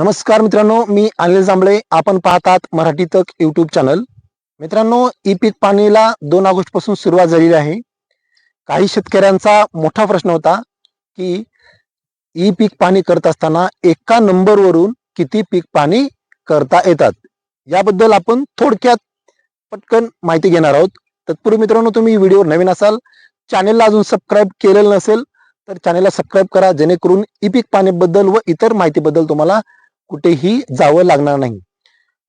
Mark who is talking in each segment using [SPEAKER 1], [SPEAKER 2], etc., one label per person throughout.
[SPEAKER 1] नमस्कार मित्रांनो मी अनिल जांभळे. आपण पाहतात मराठी तक युट्यूब चॅनल मित्रांनो ई पीक पाणीला दोन ऑगस्टपासून सुरुवात झालेली आहे. काही शेतकऱ्यांचा मोठा प्रश्न होता की ई पीक पाणी करत असताना एका नंबरवरून किती पीक पाणी करता येतात? याबद्दल आपण थोडक्यात पटकन माहिती घेणार आहोत. तत्पूर्वी मित्रांनो तुम्ही व्हिडिओवर नवीन असाल चॅनेलला अजून सबस्क्राईब केलेलं नसेल तर चॅनेलला सबस्क्राईब करा जेणेकरून ई पीक पाणीबद्दल व इतर माहितीबद्दल तुम्हाला कुठेही जावं लागणार नाही.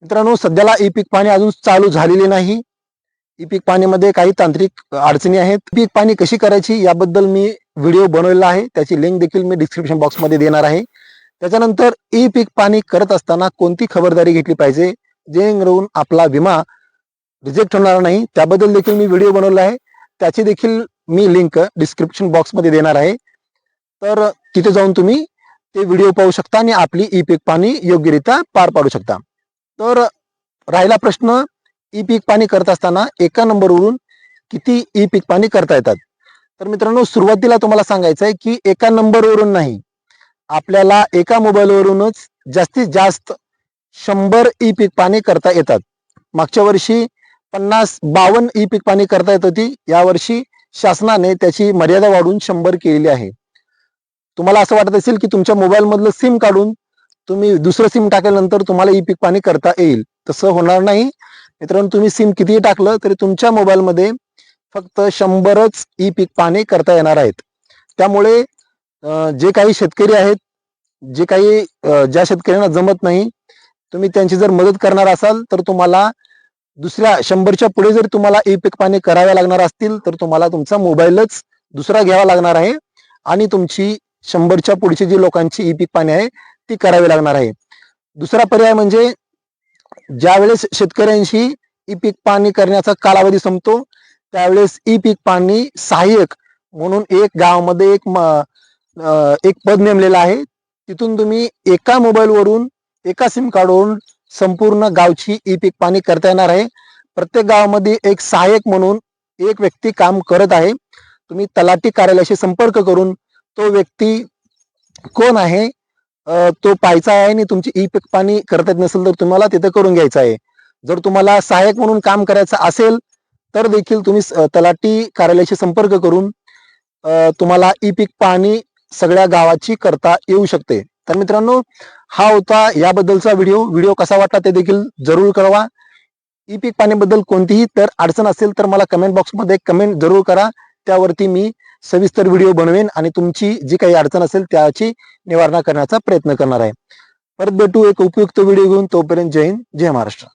[SPEAKER 1] मित्रांनो सध्याला ई पीक पाणी अजून चालू झालेले नाही. ई पीक पाणीमध्ये काही तांत्रिक अडचणी आहेत. पीक पाणी कशी करायची याबद्दल मी व्हिडिओ बनवलेला आहे. त्याची लिंक देखील मी डिस्क्रिप्शन बॉक्समध्ये देणार आहे. त्याच्यानंतर ई पीक पाणी करत असताना कोणती खबरदारी घेतली पाहिजे? जेणेकरून आपला विमा रिजेक्ट होणार नाही. त्याबद्दल देखील मी व्हिडिओ बनवला आहे. त्याची देखील मी लिंक डिस्क्रिप्शन बॉक्समध्ये देणार आहे. तर तिथे जाऊन तुम्ही ते व्हिडिओ पाहू शकता आणि आपली ई पीक पाणी योग्यरित्या पार पाडू शकता. तर राहिला प्रश्न ई पीक पाणी करत असताना एका नंबरवरून किती ई पीक पाणी करता येतात? तर मित्रांनो सुरुवातीला तुम्हाला सांगायचं आहे की एका नंबरवरून नाही. आपल्याला एका मोबाईलवरूनच जास्तीत जास्त शंभर ई पीक पाणी करता येतात. मागच्या वर्षी पन्नास बावन्न ई पीक पाणी करता येत होती. यावर्षी शासनाने त्याची मर्यादा वाढवून शंभर केलेली आहे. तुम्हाला असं वाटत असेल की तुमच्या मोबाईल मधलं सिम काढून तुम्ही दुसरं सिम टाकल्यानंतर तुम्हाला ई पीक पाणी करता येईल. तसं होणार नाही. मित्रांनो तुम्ही सिम कितीही टाकलं तरी तुमच्या मोबाईलमध्ये फक्त शंभरच ई पीक पाणी करता येणार आहेत. त्यामुळे जे काही शेतकरी आहेत जे काही ज्या शेतकऱ्यांना जमत नाही तुम्ही त्यांची जर मदत करणार असाल तर तुम्हाला दुसऱ्या शंभरच्या पुढे जर तुम्हाला ई पीक पाणी कराव्या लागणार असतील तर तुम्हाला तुमचा मोबाईलच दुसरा घ्यावा लागणार आहे. आणि तुमची शंभरच्या पुढची जी लोकांची ई पीक पाणी आहे ती करावी लागणार आहे. दुसरा पर्याय म्हणजे ज्या वेळेस शेतकऱ्यांशी ई पीक पाणी करण्याचा कालावधी संपतो त्यावेळेस ई पीक पाणी सहाय्यक म्हणून एक गावामध्ये एक म- एक पद नेमलेलं आहे. तिथून तुम्ही एका मोबाईलवरून एका सिम कार्डवरून संपूर्ण गावची ई पीक पाणी करता येणार आहे. प्रत्येक गावामध्ये एक सहाय्यक म्हणून एक व्यक्ती काम करत आहे. तुम्ही तलाठी कार्यालयाशी संपर्क करून तो व्यक्ती कोण आहे? तो पाहायचा आहे आणि तुमची ई पीक पाणी करता येत नसेल तर तुम्हाला तिथे करून घ्यायचं आहे. जर तुम्हाला सहाय्यक म्हणून काम करायचं असेल तर देखील तुम्ही तलाटी तलाठी कार्यालयाशी संपर्क करून तुम्हाला ई पीक पाणी सगळ्या गावाची करता येऊ शकते. तर मित्रांनो हा होता याबद्दलचा व्हिडिओ. व्हिडिओ कसा वाटला ते देखील जरूर कळवा. ई पीक पाणीबद्दल कोणतीही तर अडचण असेल तर मला कमेंट बॉक्समध्ये कमेंट जरूर करा. त्यावरती मी सविस्तर व्हिडिओ बनवेन आणि तुमची जी काही अडचण असेल त्याची निवारणा करण्याचा प्रयत्न करणार आहे. परत भेटू एक उपयुक्त व्हिडिओ घेऊन तोपर्यंत जय हिंद जय महाराष्ट्र.